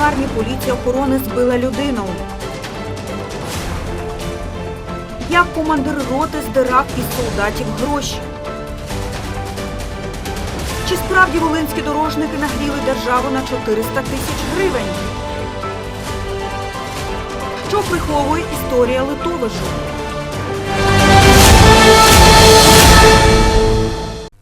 лікарні поліція охорони збила людину. Як командир роти здирав із солдатів гроші. Чи справді волинські дорожники нагріли державу на 400 тисяч гривень? Що приховує історія Литовищу?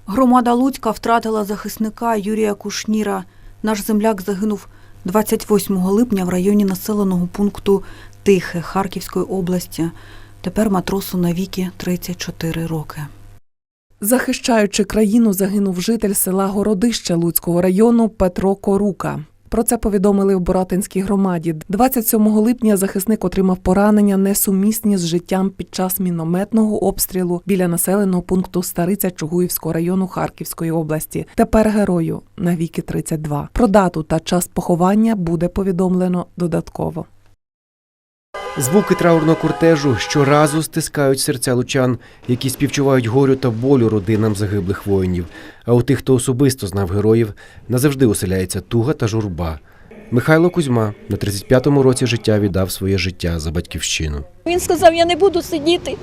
Громада Луцька втратила захисника Юрія Кушніра. Наш земляк загинув 28 липня в районі населеного пункту Тихе Харківської області. Тепер матросу навіки 34 роки. Захищаючи країну, загинув житель села Городище Луцького району Петро Корука. Про це повідомили в Боратинській громаді. 27 липня захисник отримав поранення, несумісні з життям під час мінометного обстрілу біля населеного пункту Стариця Чугуївського району Харківської області. Тепер герою на віки 32. Про дату та час поховання буде повідомлено додатково. Звуки траурного кортежу щоразу стискають серця лучан, які співчувають горю та болю родинам загиблих воїнів. А у тих, хто особисто знав героїв, назавжди оселяється туга та журба. Михайло Кузьма на 35-му році життя віддав своє життя за батьківщину. Він сказав, я не буду сидіти,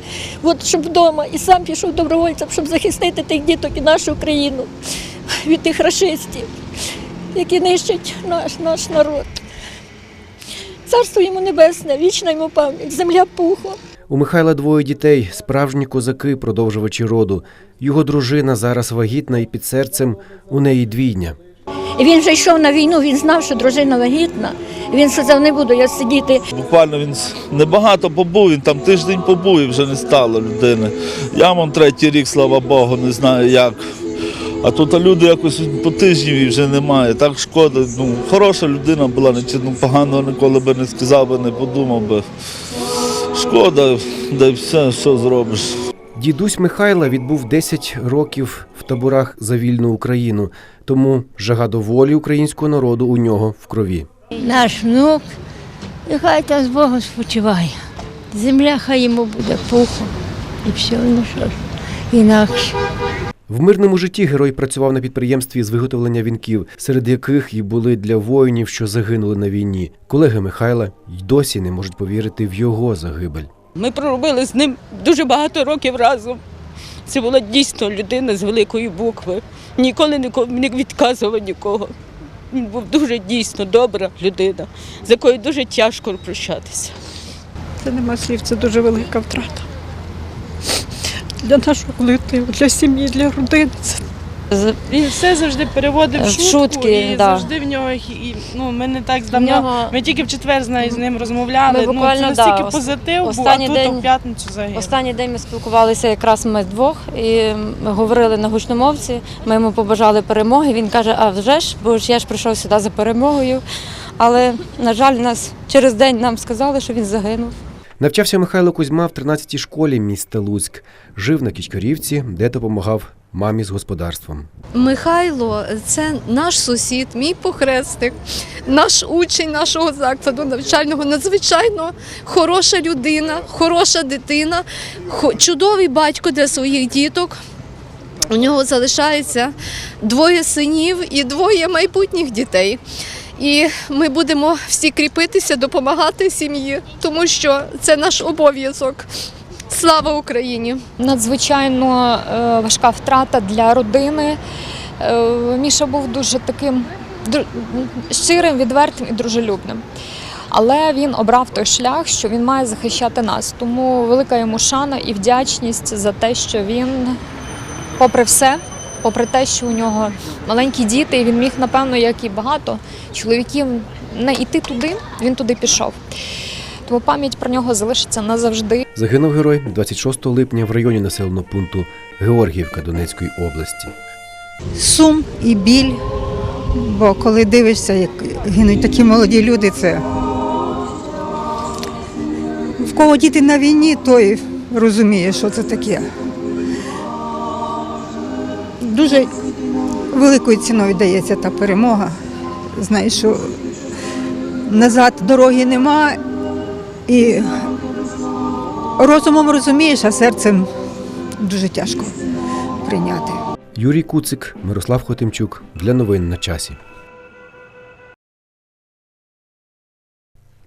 от щоб вдома, і сам пішов добровольцем, щоб захистити тих діток і нашу країну від тих рашистів, які нищать наш, наш народ. Царство йому небесне, вічна йому пам'ять, земля пухла. У Михайла двоє дітей, справжні козаки, продовжувачі роду. Його дружина зараз вагітна і під серцем у неї двійня. Він вже йшов на війну, він знав, що дружина вагітна. Він сказав, не буду я сидіти. Буквально він небагато побув, він там тиждень побув і вже не стало людини. Я вон третій рік, слава Богу, не знаю як. А тут люди якось по тижнів і вже немає. Так шкода. Ну, хороша людина була, нічого ну, поганого ніколи би не сказав би, не подумав би. Шкода, да й все, що зробиш. Дідусь Михайла відбув 10 років в таборах за вільну Україну, тому жага до волі українського народу у нього в крові. наш внук, і хай там з Богом спочиває. Земля хай йому буде пухом. І все, ну що ж, інакше. В мирному житті герой працював на підприємстві з виготовлення вінків, серед яких і були для воїнів, що загинули на війні. Колеги Михайла й досі не можуть повірити в його загибель. Ми проробили з ним дуже багато років разом. Це була дійсно людина з великої букви. Ніколи не відказував нікого. Він був дуже дійсно добра людина, з якою дуже тяжко прощатися. Це нема слів, це дуже велика втрата. Для нашого колективу, для сім'ї, для родини. Він все завжди переводив в В шутку, шутки, і да. завжди в нього і, ну ми не так давно. нього- Ми тільки в четвер з нею з ним розмовляли. Ми ну це настільки да, позитив був, а тут день- у п'ятницю загинув. Останній день ми спілкувалися якраз ми вдвох і ми говорили на гучномовці. Ми йому побажали перемоги. Він каже: А вже ж, бо ж я ж прийшов сюди за перемогою. Але, на жаль, нас через день нам сказали, що він загинув. Навчався Михайло Кузьма в 13-й школі міста Луцьк. Жив на Кічкарівці, де допомагав мамі з господарством. Михайло це наш сусід, мій похресник, наш учень нашого закладу навчального. Надзвичайно хороша людина, хороша дитина, чудовий батько для своїх діток. У нього залишається двоє синів і двоє майбутніх дітей. І ми будемо всі кріпитися, допомагати сім'ї, тому що це наш обов'язок. Слава Україні! надзвичайно е, важка втрата для родини. Е, Міша був дуже таким щирим, відвертим і дружелюбним. Але він обрав той шлях, що він має захищати нас. Тому велика йому шана і вдячність за те, що він, попри все, попри те, що у нього маленькі діти, і він міг, напевно, як і багато чоловіків, не йти туди, він туди пішов. Тому пам'ять про нього залишиться назавжди. Загинув герой 26 липня в районі населеного пункту Георгіївка Донецької області. сум і біль. Бо коли дивишся, як гинуть такі молоді люди, це в кого діти на війні, той розуміє, що це таке. Дуже великою ціною дається та перемога. Знаєш, що назад дороги нема і розумом розумієш, а серцем дуже тяжко прийняти. Юрій Куцик, Мирослав Хотимчук для новин на часі.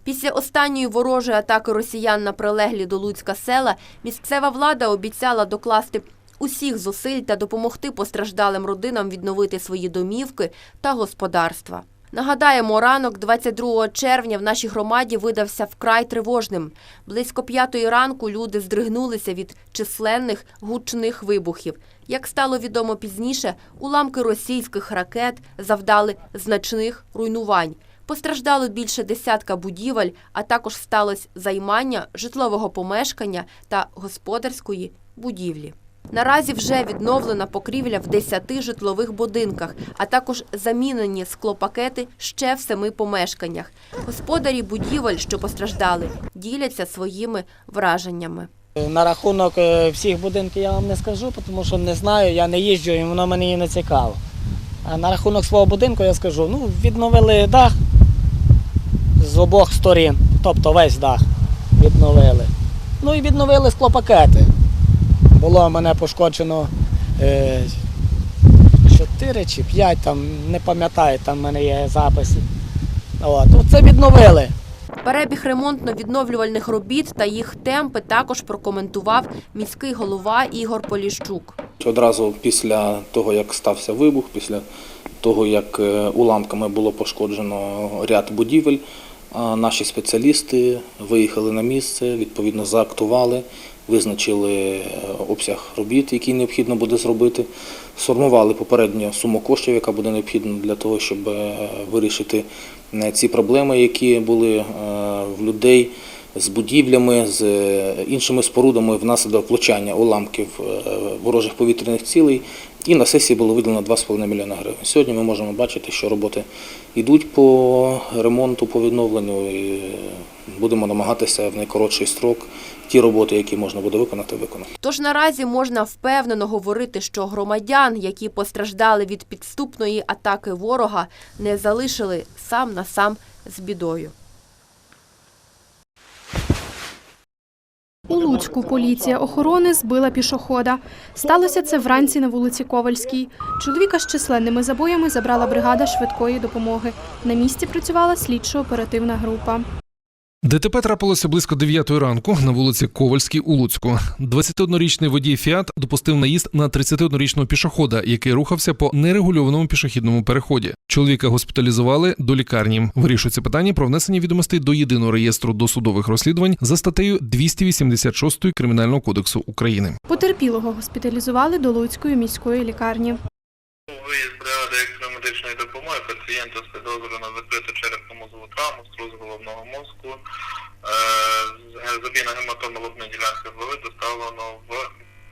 Після останньої ворожої атаки росіян на прилеглі до Луцька села місцева влада обіцяла докласти усіх зусиль та допомогти постраждалим родинам відновити свої домівки та господарства. Нагадаємо, ранок 22 червня в нашій громаді видався вкрай тривожним. Близько п'ятої ранку люди здригнулися від численних гучних вибухів. Як стало відомо пізніше, уламки російських ракет завдали значних руйнувань. Постраждало більше десятка будівель, а також сталося займання житлового помешкання та господарської будівлі. Наразі вже відновлена покрівля в 10 житлових будинках, а також замінені склопакети ще в семи помешканнях. Господарі будівель, що постраждали, діляться своїми враженнями. На рахунок е, всіх будинків я вам не скажу, тому що не знаю, я не їжджу і воно мені не цікаво. А на рахунок свого будинку я скажу, ну, відновили дах з обох сторін, тобто весь дах відновили. Ну і відновили склопакети. Було в мене пошкоджено е, 4 чи 5, там, не пам'ятаю, там в мене є записи. От, ну, це відновили. Перебіг ремонтно-відновлювальних робіт та їх темпи також прокоментував міський голова Ігор Поліщук. Одразу після того, як стався вибух, після того, як е, уламками було пошкоджено ряд будівель, наші спеціалісти виїхали на місце, відповідно заактували, визначили е, обсяг робіт, який необхідно буде зробити, сформували попередню суму коштів, яка буде необхідна для того, щоб е, вирішити е, ці проблеми, які були в людей з будівлями, з іншими спорудами внаслідок влучання уламків ворожих повітряних цілей. І на сесії було виділено 2,5 мільйона гривень. Сьогодні ми можемо бачити, що роботи йдуть по ремонту, по відновленню. І будемо намагатися в найкоротший строк ті роботи, які можна буде виконати, виконати. Тож наразі можна впевнено говорити, що громадян, які постраждали від підступної атаки ворога, не залишили сам на сам з бідою. У Луцьку поліція охорони збила пішохода. Сталося це вранці на вулиці Ковальській. Чоловіка з численними забоями забрала бригада швидкої допомоги. На місці працювала слідчо-оперативна група. ДТП трапилося близько 9 ранку на вулиці Ковальській у Луцьку. 21-річний водій Фіат допустив наїзд на 31-річного пішохода, який рухався по нерегульованому пішохідному переході. Чоловіка госпіталізували до лікарні. Вирішується питання про внесення відомостей до єдиного реєстру досудових розслідувань за статтею 286 Кримінального кодексу України. Потерпілого госпіталізували до Луцької міської лікарні. Виїзд бригади екстремедичної допомоги пацієнта з підозрою на травму, струс головного мозку, е, забійна гематома лобної ділянки голови доставлено в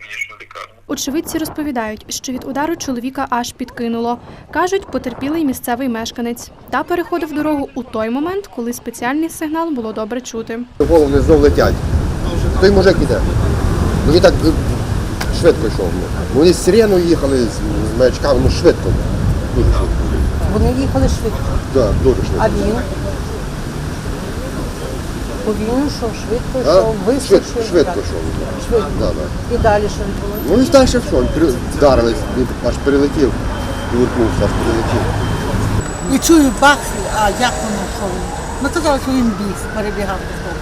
клінічну лікарню. Очевидці розповідають, що від удару чоловіка аж підкинуло. Кажуть, потерпілий місцевий мешканець. Та переходив дорогу у той момент, коли спеціальний сигнал було добре чути. Голови знов летять. Той мужик іде. Він так швидко йшов. ну. Вони з сиреною їхали, з, маячками, ну швидко. Дуже швидко. Вони їхали швидко. Так, дуже швидко. А він? Бо він що, швидко йшов, височив. Швидко, швидко йшов. Швидко. Да, да. І далі що відбулося? Ну і далі що, він вдарились, він аж перелетів, повернувся, аж перелетів. І чую бах, а як воно він? Ну казали, що він біг, перебігав до того.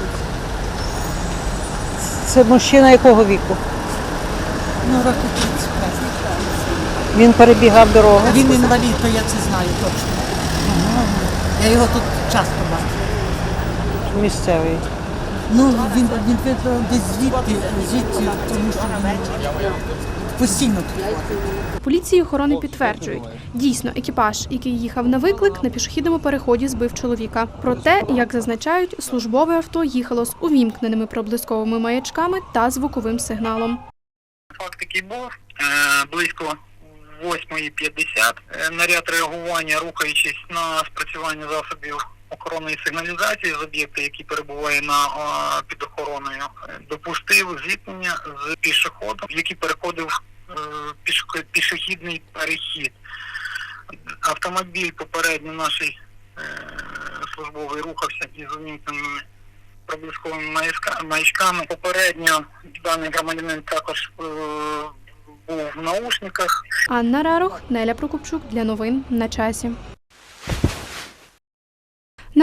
Це мужчина якого віку? Ну, років 35. Він перебігав дорогу? Він інвалід, то я це знаю точно. Я його тут часто. Місцевий. Ну, він, він, він десь звідти, звідти, тому що він постійно тут. Поліції охорони підтверджують, дійсно екіпаж, який їхав на виклик, на пішохідному переході збив чоловіка. Проте, як зазначають, службове авто їхало з увімкненими проблисковими маячками та звуковим сигналом. Факт такий був е, близько 8.50. Е, Наряд реагування, рухаючись на спрацювання засобів охоронної сигналізації з об'єкта, який перебуває на під охороною, допустив зіткнення з пішоходом, який переходив е, пішохід- пішохідний перехід. Автомобіль попередньо наш е, службовий рухався із увімкненими проблисковими маячка- маячками. Попередньо даний громадянин також е, був в наушниках. Анна Рарох, Неля Прокопчук для новин на часі.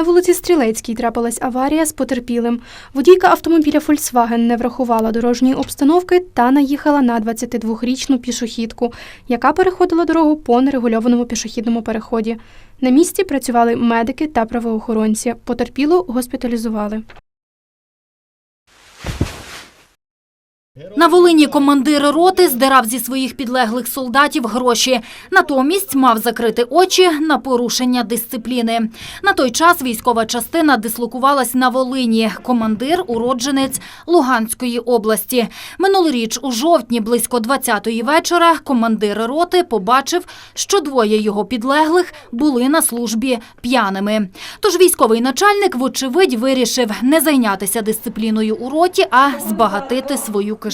На вулиці Стрілецькій трапилась аварія з потерпілим. Водійка автомобіля Volkswagen не врахувала дорожньої обстановки та наїхала на 22-річну пішохідку, яка переходила дорогу по нерегульованому пішохідному переході. На місці працювали медики та правоохоронці. Потерпілу госпіталізували. На Волині командир роти здирав зі своїх підлеглих солдатів гроші. Натомість мав закрити очі на порушення дисципліни. На той час військова частина дислокувалась на Волині. Командир – уродженець Луганської області. Минулоріч у жовтні близько 20-ї вечора командир роти побачив, що двоє його підлеглих були на службі п'яними. Тож військовий начальник, вочевидь, вирішив не зайнятися дисципліною у роті, а збагатити свою кишеню.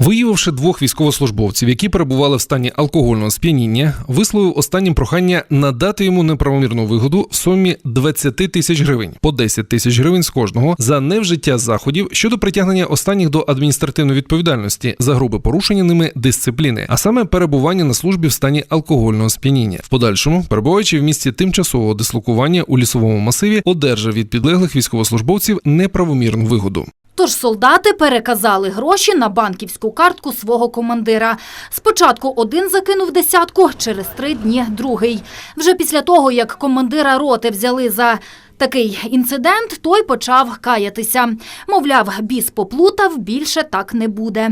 Виявивши двох військовослужбовців, які перебували в стані алкогольного сп'яніння, висловив останнім прохання надати йому неправомірну вигоду в сумі 20 тисяч гривень по 10 тисяч гривень з кожного за невжиття заходів щодо притягнення останніх до адміністративної відповідальності за грубе порушення ними дисципліни, а саме перебування на службі в стані алкогольного сп'яніння. В подальшому, перебуваючи в місці тимчасового дислокування у лісовому масиві, одержав від підлеглих військовослужбовців неправомірну вигоду. Тож солдати переказали гроші на банківську картку свого командира. Спочатку один закинув десятку, через три дні другий. Вже після того, як командира роти взяли за такий інцидент, той почав каятися. Мовляв, біс поплутав, більше так не буде.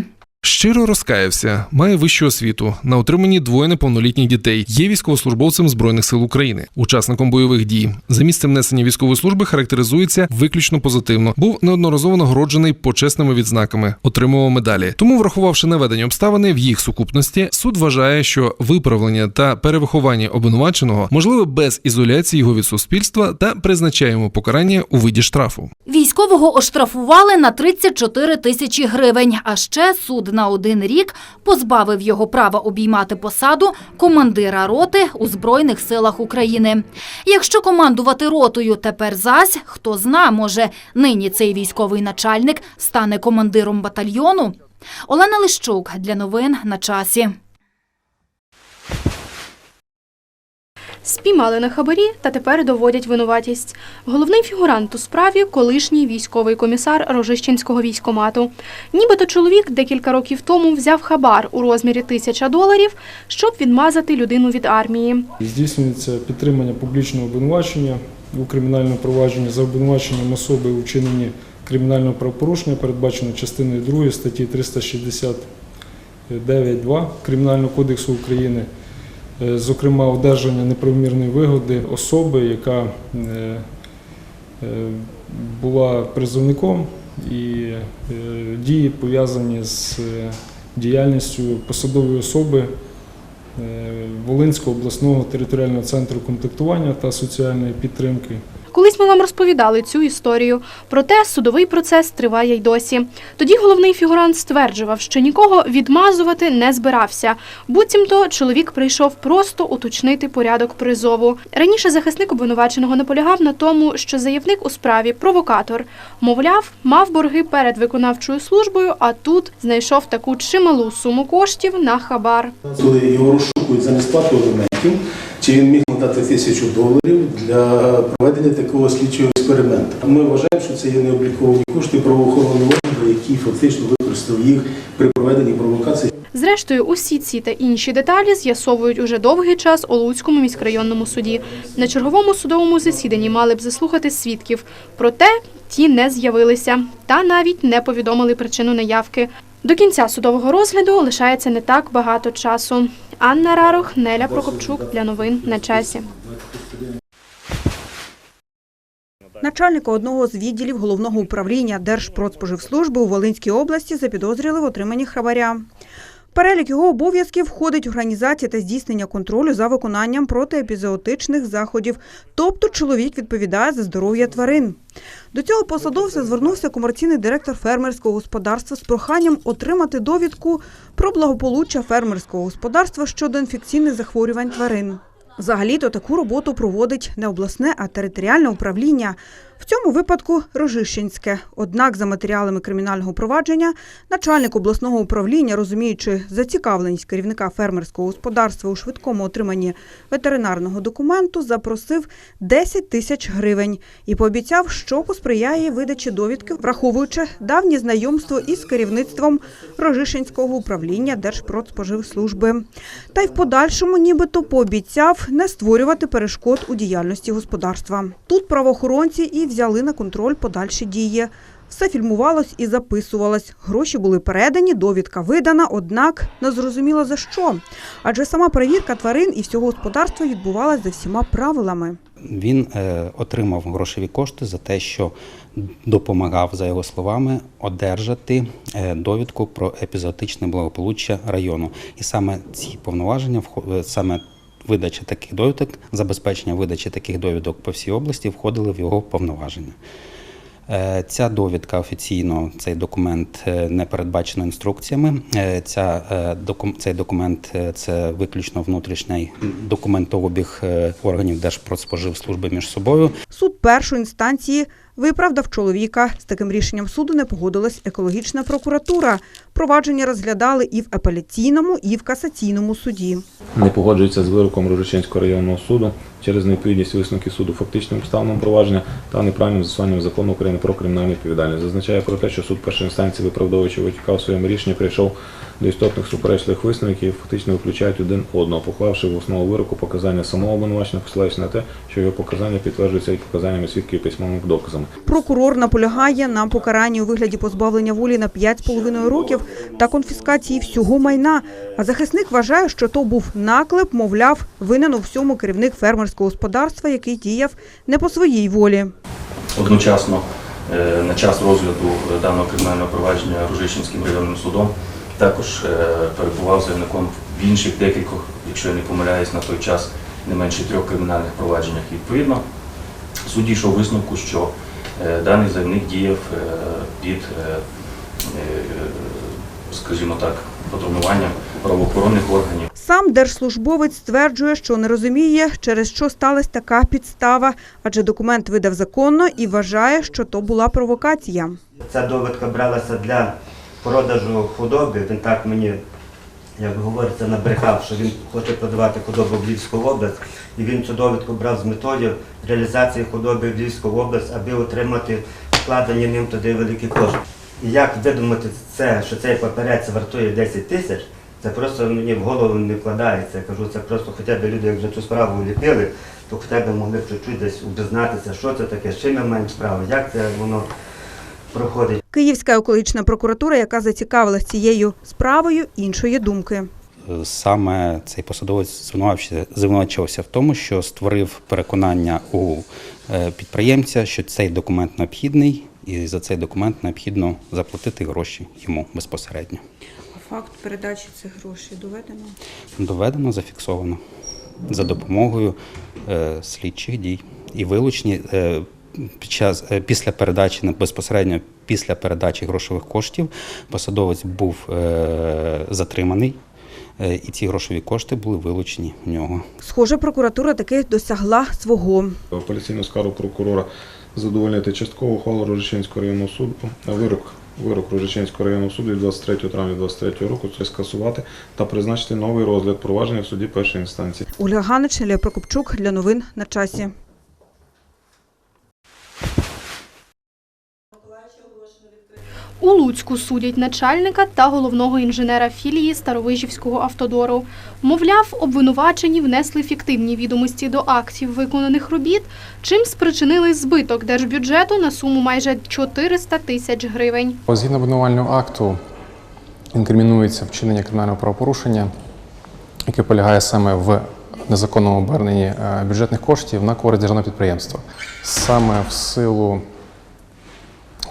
Щиро розкаявся, має вищу освіту, на отриманні двоє неповнолітніх дітей, є військовослужбовцем Збройних сил України, учасником бойових дій. За місцем несення військової служби характеризується виключно позитивно. Був неодноразово нагороджений почесними відзнаками, отримував медалі. Тому, врахувавши наведені обставини в їх сукупності, суд вважає, що виправлення та перевиховання обвинуваченого можливе без ізоляції його від суспільства та призначає йому покарання у виді штрафу. Військового оштрафували на 34 тисячі гривень, а ще суд на один рік позбавив його права обіймати посаду командира роти у Збройних силах України. Якщо командувати ротою тепер зась, хто зна, може, нині цей військовий начальник стане командиром батальйону? Олена Лищук для новин на часі. Спіймали на хабарі та тепер доводять винуватість. Головний фігурант у справі колишній військовий комісар Рожищенського військомату. Нібито чоловік декілька років тому взяв хабар у розмірі тисяча доларів, щоб відмазати людину від армії. Здійснюється підтримання публічного обвинувачення у кримінальному провадженні за обвинуваченням особи у кримінального правопорушення, передбачено частиною 2 статті 369.2 Кримінального кодексу України, зокрема одержання неправомірної вигоди особи, яка е, е, була призовником і е, дії пов'язані з е, діяльністю посадової особи е, Волинського обласного територіального центру контактування та соціальної підтримки. Колись ми вам розповідали цю історію. Проте судовий процес триває й досі. Тоді головний фігурант стверджував, що нікого відмазувати не збирався. Буцімто чоловік прийшов просто уточнити порядок призову. Раніше захисник обвинуваченого наполягав на тому, що заявник у справі провокатор. Мовляв, мав борги перед виконавчою службою, а тут знайшов таку чималу суму коштів на хабар. Коли його розшукують за несплату аліментів, чи він міг надати тисячу доларів для проведення такого слідчого експерименту. Ми вважаємо, що це є необліковані кошти правоохоронного органу, який фактично використав їх при проведенні провокації. Зрештою, усі ці та інші деталі з'ясовують уже довгий час у Луцькому міськрайонному суді. На черговому судовому засіданні мали б заслухати свідків. Проте ті не з'явилися та навіть не повідомили причину неявки. До кінця судового розгляду лишається не так багато часу. Анна Рарух, Неля Прокопчук для новин на часі. Начальника одного з відділів головного управління Держпродспоживслужби у Волинській області запідозрили в отриманні хабаря. Перелік його обов'язків входить організація та здійснення контролю за виконанням протиепізоотичних заходів, тобто чоловік відповідає за здоров'я тварин. До цього посадовця звернувся комерційний директор фермерського господарства з проханням отримати довідку про благополуччя фермерського господарства щодо інфекційних захворювань тварин. Взагалі-то таку роботу проводить не обласне, а територіальне управління. В цьому випадку Рожищенське. Однак, за матеріалами кримінального провадження, начальник обласного управління, розуміючи зацікавленість керівника фермерського господарства у швидкому отриманні ветеринарного документу, запросив 10 тисяч гривень і пообіцяв, що посприяє видачі довідки, враховуючи давнє знайомство із керівництвом Рожишинського управління Держпродспоживслужби. Та й в подальшому нібито пообіцяв не створювати перешкод у діяльності господарства. Тут правоохоронці і взяли на контроль подальші дії. Все фільмувалось і записувалось. Гроші були передані, довідка видана, однак не зрозуміло за що. Адже сама перевірка тварин і всього господарства відбувалась за всіма правилами. Він е, отримав грошові кошти за те, що допомагав, за його словами, одержати е, довідку про епізоотичне благополуччя району. І саме ці повноваження, е, саме видача таких довідок, забезпечення видачі таких довідок по всій області входили в його повноваження. Е, Ця довідка офіційно, цей документ е, не передбачено інструкціями. Е, Ця, цей документ це виключно внутрішній документообіг органів Держпродспоживслужби між собою. Суд першої інстанції виправдав чоловіка. З таким рішенням суду не погодилась екологічна прокуратура. Провадження розглядали і в апеляційному, і в касаційному суді. Не погоджується з вироком Рожичинського районного суду через необхідність висновків суду фактичним обставинам провадження та неправильним застосуванням закону України про кримінальну відповідальність. Зазначає про те, що суд першої інстанції, виправдовуючи витікав своєму рішенні, прийшов до істотних суперечливих висновків, фактично виключають один одного, поклавши в основу вироку показання самого обвинувачення, посилаючись на те, що його показання підтверджуються і показаннями свідків і письмовими доказами. Прокурор наполягає на покаранні у вигляді позбавлення волі на 5,5 років та конфіскації всього майна. А захисник вважає, що то був наклеп, мовляв, винен у всьому керівник фермерського господарства, який діяв не по своїй волі. Одночасно е, на час розгляду даного кримінального провадження Ружищенським районним судом також е, перебував заявником в інших декількох, якщо я не помиляюсь, на той час не менше трьох кримінальних провадженнях. Відповідно, суд дійшов висновку, що е, даний заявник діяв е, під, скажімо так, патрулюванням правоохоронних органів. Сам держслужбовець стверджує, що не розуміє, через що сталася така підстава, адже документ видав законно і вважає, що то була провокація. Ця довідка бралася для продажу худоби. Він так мені, як говориться, набрехав, що він хоче продавати худобу в Львівську область. І він цю довідку брав з метою реалізації худоби в Львівську область, аби отримати вкладені ним туди великі кошти. І як видумати це, що цей паперець вартує 10 тисяч, це просто мені в голову не вкладається. Я кажу, це просто хоча б люди, як вже цю справу ліпили, то хоча б могли чуть-чуть десь обізнатися, що це таке, з чим ми маємо справу, як це воно проходить. Київська екологічна прокуратура, яка зацікавилась цією справою, іншої думки. Саме цей посадовець звинувачився- звинувачувався в тому, що створив переконання у е, підприємця, що цей документ необхідний, і за цей документ необхідно заплатити гроші йому безпосередньо. А Факт передачі цих грошей доведено. Доведено, зафіксовано за допомогою е, слідчих дій і вилучені е, під час е, після передачі не безпосередньо після передачі грошових коштів посадовець був е, затриманий, е, і ці грошові кошти були вилучені в нього. Схоже, прокуратура таки досягла свого. Апеляційну скаргу прокурора задовольнити частково ухвалу Рожичинського районного суду, вирок вирок Рожичинського районного суду від 23 травня 2023 року це скасувати та призначити новий розгляд провадження в суді першої інстанції. Ольга Ганич, Ілля Прокопчук для новин на часі. У Луцьку судять начальника та головного інженера філії Старовижівського автодору. Мовляв, обвинувачені внесли фіктивні відомості до актів виконаних робіт, чим спричинили збиток держбюджету на суму майже 400 тисяч гривень. Згідно обвинувального акту інкримінується вчинення кримінального правопорушення, яке полягає саме в незаконному оберненні е, бюджетних коштів на користь державного підприємства. Саме в силу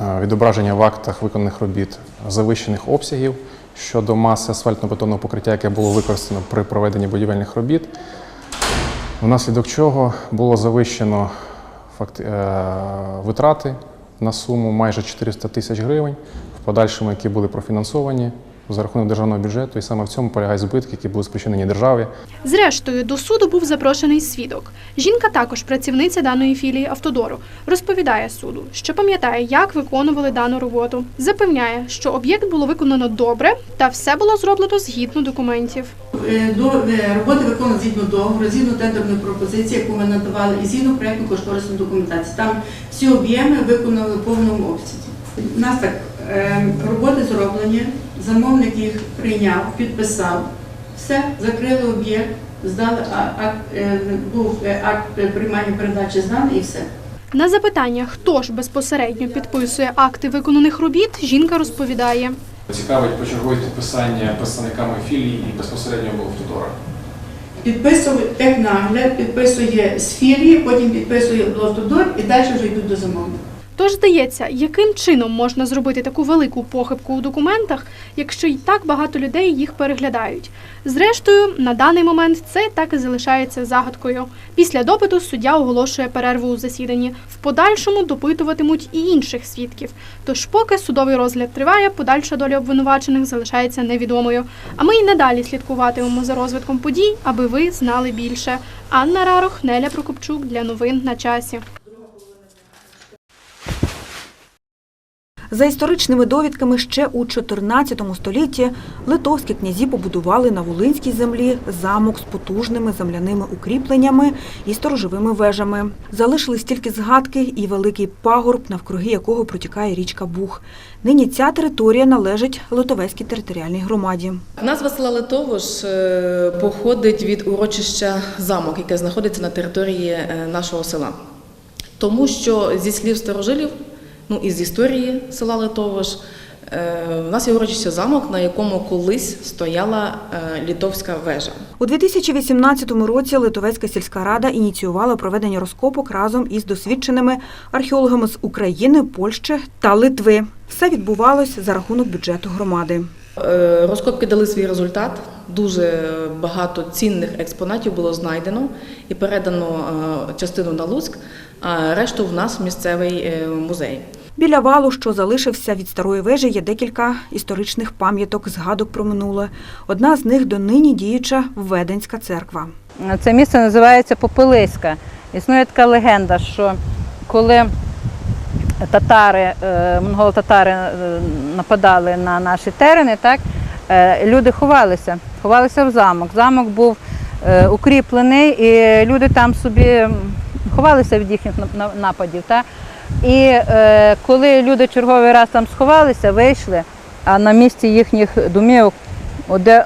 відображення в актах виконаних робіт завищених обсягів щодо маси асфальтно-бетонного покриття, яке було використано при проведенні будівельних робіт, внаслідок чого було завищено е, витрати на суму майже 400 тисяч гривень, в подальшому які були профінансовані за рахунок державного бюджету, і саме в цьому полягають збитки, які були спричинені державі. Зрештою, до суду був запрошений свідок. Жінка також працівниця даної філії автодору. Розповідає суду, що пам'ятає, як виконували дану роботу. Запевняє, що об'єкт було виконано добре та все було зроблено згідно документів. Е, До е, роботи виконано згідно договору, згідно тендерної пропозиції, яку ми надавали, і згідно проєктно кошторисної документації. Там всі об'єми виконали в повному обсязі. У нас так роботи зроблені, замовник їх прийняв, підписав, все, закрили об'єкт, здали акт, е, був е, акт приймання передачі зданий і все. На запитання, хто ж безпосередньо підписує акти виконаних робіт, жінка розповідає. Цікавить почергове підписання представниками філії і безпосередньо автодора. Підписує технагляд, підписує з філії, потім підписує Блостодор і далі вже йдуть до замовника. Тож здається, яким чином можна зробити таку велику похибку у документах, якщо й так багато людей їх переглядають. Зрештою, на даний момент це так і залишається загадкою. Після допиту суддя оголошує перерву у засіданні. В подальшому допитуватимуть і інших свідків. Тож, поки судовий розгляд триває, подальша доля обвинувачених залишається невідомою. А ми й надалі слідкуватимемо за розвитком подій, аби ви знали більше. Анна Рарох, Неля Прокопчук для новин на часі. За історичними довідками, ще у 14 столітті литовські князі побудували на Волинській землі замок з потужними земляними укріпленнями і сторожовими вежами. Залишились тільки згадки і великий пагорб, навкруги якого протікає річка Буг. Нині ця територія належить Литовецькій територіальній громаді. Назва села Литовош е, походить від урочища замок, яке знаходиться на території е, нашого села. Тому що зі слів старожилів, ну і з історії села Литовош, е, у нас є урочище замок, на якому колись стояла е, літовська вежа. У 2018 році Литовецька сільська рада ініціювала проведення розкопок разом із досвідченими археологами з України, Польщі та Литви. Все відбувалось за рахунок бюджету громади. Е, Розкопки дали свій результат. Дуже багато цінних експонатів було знайдено і передано е, частину на Луцьк, а решту в нас в місцевий е, музей. Біля валу, що залишився від старої вежі, є декілька історичних пам'яток, згадок про минуле. Одна з них донині діюча Веденська церква. Це місце називається Попелиська. Існує така легенда, що коли татари, е, монголо-татари нападали на наші терени, так, люди ховалися, ховалися в замок. Замок був е, укріплений, і люди там собі ховалися від їхніх нападів. Так? І е, коли люди черговий раз там сховалися, вийшли, а на місці їхніх домівок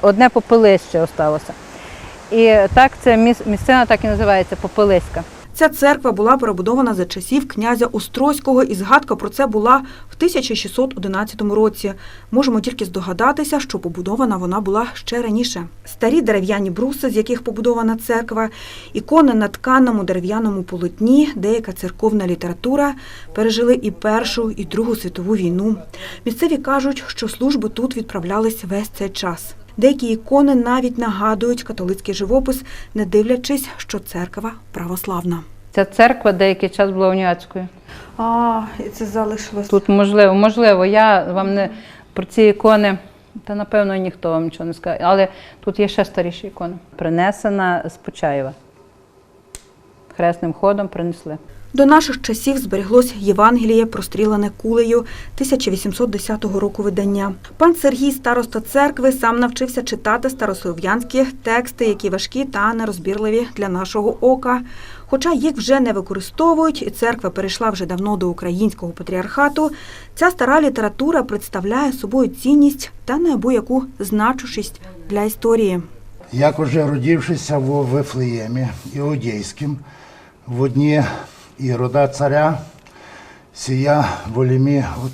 одне, попелище осталося. І так це міс- місцина так і називається Попелиська. Ця церква була перебудована за часів князя Острозького, і згадка про це була в 1611 році. Можемо тільки здогадатися, що побудована вона була ще раніше. Старі дерев'яні бруси, з яких побудована церква, ікони на тканому дерев'яному полотні, деяка церковна література пережили і Першу, і Другу світову війну. Місцеві кажуть, що служби тут відправлялись весь цей час. Деякі ікони навіть нагадують католицький живопис, не дивлячись, що церква православна. Ця церква деякий час була уніатською. А, і це залишилось. Тут можливо, можливо, я вам не про ці ікони, та напевно ніхто вам нічого не скаже. Але тут є ще старіші ікони. Принесена з Почаєва. Хресним ходом принесли. До наших часів збереглось Євангеліє, прострілене кулею 1810 року видання. Пан Сергій, староста церкви, сам навчився читати старослов'янські тексти, які важкі та нерозбірливі для нашого ока. Хоча їх вже не використовують, і церква перейшла вже давно до українського патріархату, ця стара література представляє собою цінність та неабияку значущість для історії. Як уже родившися в Вифлеємі Іудейським, в одні Ірода царя, сія волімі от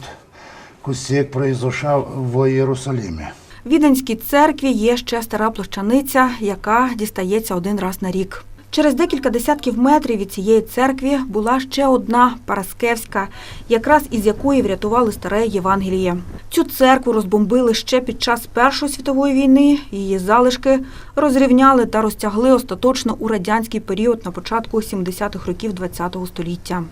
кусік произошав в Єрусалімі. В Віденській церкві є ще стара площаниця, яка дістається один раз на рік. Через декілька десятків метрів від цієї церкви була ще одна Параскевська, якраз із якої врятували старе Євангеліє. Цю церкву розбомбили ще під час Першої світової війни. Її залишки розрівняли та розтягли остаточно у радянський період на початку 70-х років ХХ століття.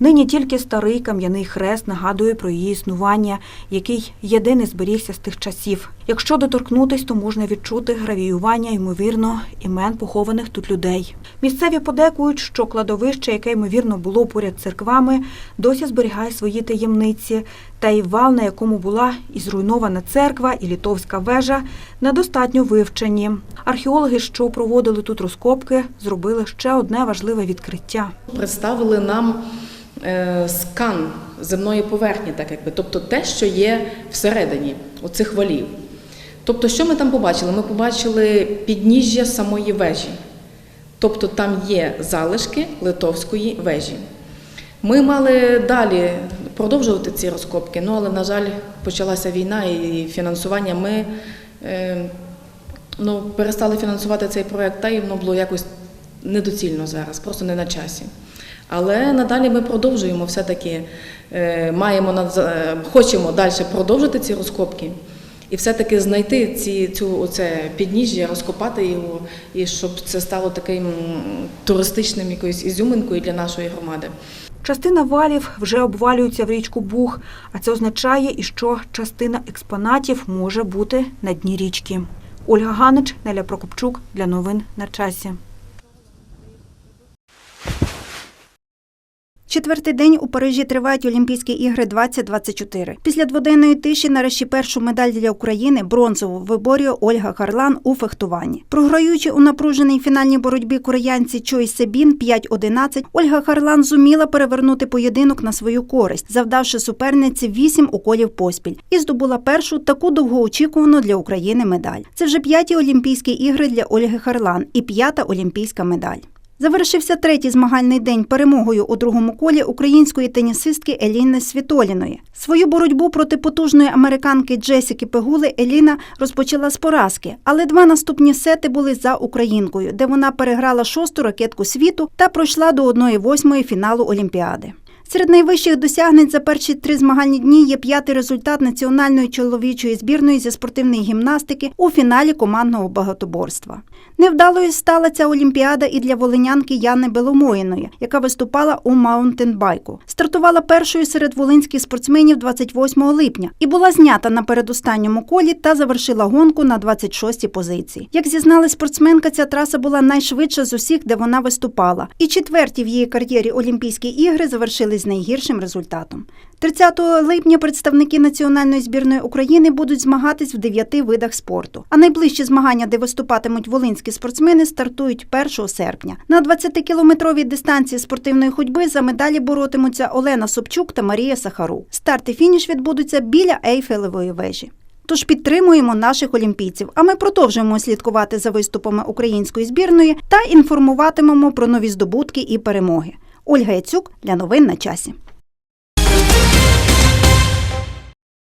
Нині тільки старий кам'яний хрест нагадує про її існування, який єдиний зберігся з тих часів. Якщо доторкнутись, то можна відчути гравіювання, ймовірно, імен похованих тут людей. Місцеві подекують, що кладовище, яке ймовірно було поряд церквами, досі зберігає свої таємниці, та й вал, на якому була і зруйнована церква, і літовська вежа, недостатньо вивчені. Археологи, що проводили тут розкопки, зробили ще одне важливе відкриття. Представили нам е, скан земної поверхні, так якби, тобто те, що є всередині оцих валів. Тобто, що ми там побачили? Ми побачили підніжжя самої вежі. Тобто там є залишки литовської вежі. Ми мали далі продовжувати ці розкопки, ну але, на жаль, почалася війна і фінансування. Ми е, ну, перестали фінансувати цей проєкт, та і воно було якось недоцільно зараз, просто не на часі. Але надалі ми продовжуємо все-таки, е, маємо е, хочемо далі продовжити ці розкопки і все-таки знайти ці, цю, оце підніжжя, розкопати його, і щоб це стало таким туристичним якоюсь ізюминкою для нашої громади. Частина валів вже обвалюється в річку Буг, а це означає, і що частина експонатів може бути на дні річки. Ольга Ганич, Неля Прокопчук для новин на часі. Четвертий день у Парижі тривають Олімпійські ігри 2024. Після дводенної тиші нарешті першу медаль для України бронзову виборює Ольга Харлан у фехтуванні. Програючи у напруженій фінальній боротьбі кореянці Чой Себін 5-11, Ольга Харлан зуміла перевернути поєдинок на свою користь, завдавши суперниці 8 уколів поспіль, і здобула першу таку довгоочікувану для України медаль. Це вже п'яті Олімпійські ігри для Ольги Харлан і п'ята олімпійська медаль. Завершився третій змагальний день перемогою у другому колі української тенісистки Еліни Світоліної. Свою боротьбу проти потужної американки Джесіки Пегули Еліна розпочала з поразки, але два наступні сети були за українкою, де вона переграла шосту ракетку світу та пройшла до 1-8 фіналу Олімпіади. Серед найвищих досягнень за перші три змагальні дні є п'ятий результат національної чоловічої збірної зі спортивної гімнастики у фіналі командного багатоборства. Невдалою стала ця олімпіада і для волинянки Яни Беломоїної, яка виступала у маунтенбайку. Стартувала першою серед волинських спортсменів 28 липня і була знята на передостанньому колі та завершила гонку на 26-й позиції. Як зізнали спортсменка, ця траса була найшвидша з усіх, де вона виступала. І четверті в її кар'єрі Олімпійські ігри завершились з найгіршим результатом. 30 липня представники національної збірної України будуть змагатись в дев'яти видах спорту. А найближчі змагання, де виступатимуть волинські спортсмени, стартують 1 серпня. На 20-кілометровій дистанції спортивної ходьби за медалі боротимуться Олена Собчук та Марія Сахару. Старт і фініш відбудуться біля Ейфелевої вежі. Тож підтримуємо наших олімпійців. А ми продовжуємо слідкувати за виступами української збірної та інформуватимемо про нові здобутки і перемоги. Ольга Яцюк для новин на часі.